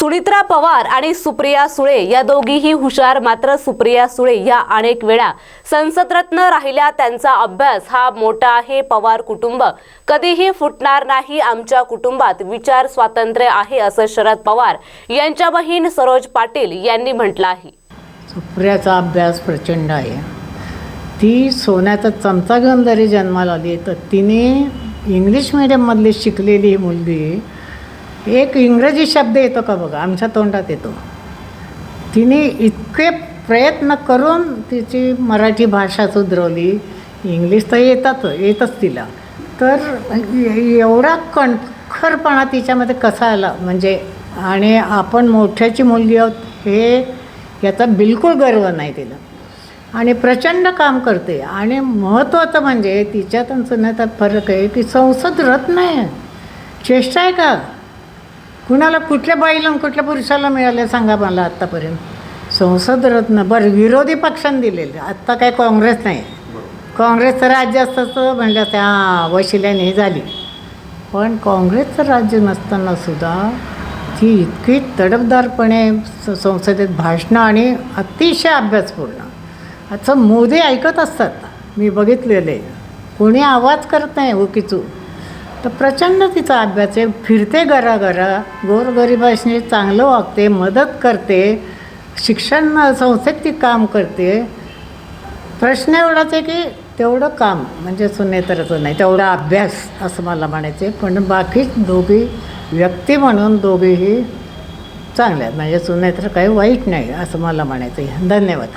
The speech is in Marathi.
सुनित्रा पवार आणि सुप्रिया सुळे या दोघीही हुशार मात्र सुप्रिया सुळे या अनेक वेळा संसदरत्न राहिल्या त्यांचा अभ्यास. हा मोठा आहे पवार कुटुंब. कधीही फुटणार नाही आमच्या कुटुंबात. विचार स्वातंत्र्य आहे असं शरद पवार यांच्या बहीण सरोज पाटील यांनी म्हटलं आहे सुप्रियाचा अभ्यास प्रचंड आहे. ती सोन्याचा चमचा घेऊन जरी जन्माला आली तर तिने इंग्लिश मिडियममधली शिकलेली ही मुलगी एक इंग्रजी शब्द येतो का बघा? आमच्या तोंडात येतो. तिने इतके प्रयत्न करून तिची मराठी भाषा सुधरवली. इंग्लिश तर येतात येतच तिला. तर एवढा कणखरपणा तिच्यामध्ये कसा आला? म्हणजे आणि आपण मोठ्याची मुलगी आहोत हे याचा बिलकुल गर्व नाही तिला. आणि प्रचंड काम करते. आणि महत्त्वाचं म्हणजे तिच्यात आणि सुन्यात फरक आहे की संसद रत्न आहे. चेष्टा आहे का? कुणाला कुठल्या बाईला कुठल्या पुरुषाला मिळाले सांगा मला आत्तापर्यंत. संसद रत्न बरं विरोधी पक्षांनी दिलेले. आत्ता काय काँग्रेस नाही. काँग्रेसचं राज्य असतं म्हणलं त्या हां वशिल्याने ही झाली. पण काँग्रेसचं राज्य नसताना सुद्धा ती इतकी तडफदारपणे संसदेत भाषणं आणि अतिशय अभ्यासपूर्ण. असं मोदी ऐकत असतात. मी बघितलेले कोणी आवाज करत नाही उकीचू तर प्रचंड तिचा अभ्यास आहे. फिरते घराघरा गोरगरिबाशी चांगलं वागते मदत करते शिक्षण संस्थेत ती काम करते. प्रश्न एवढाच आहे की तेवढं काम म्हणजे सुनेतरचं नाही तेवढा अभ्यास असं मला म्हणायचं आहे पण बाकी दोघी व्यक्ती म्हणून दोघीही चांगल्या आहेत. म्हणजे सुनेत्र काही वाईट नाही असं मला म्हणायचं आहे धन्यवाद.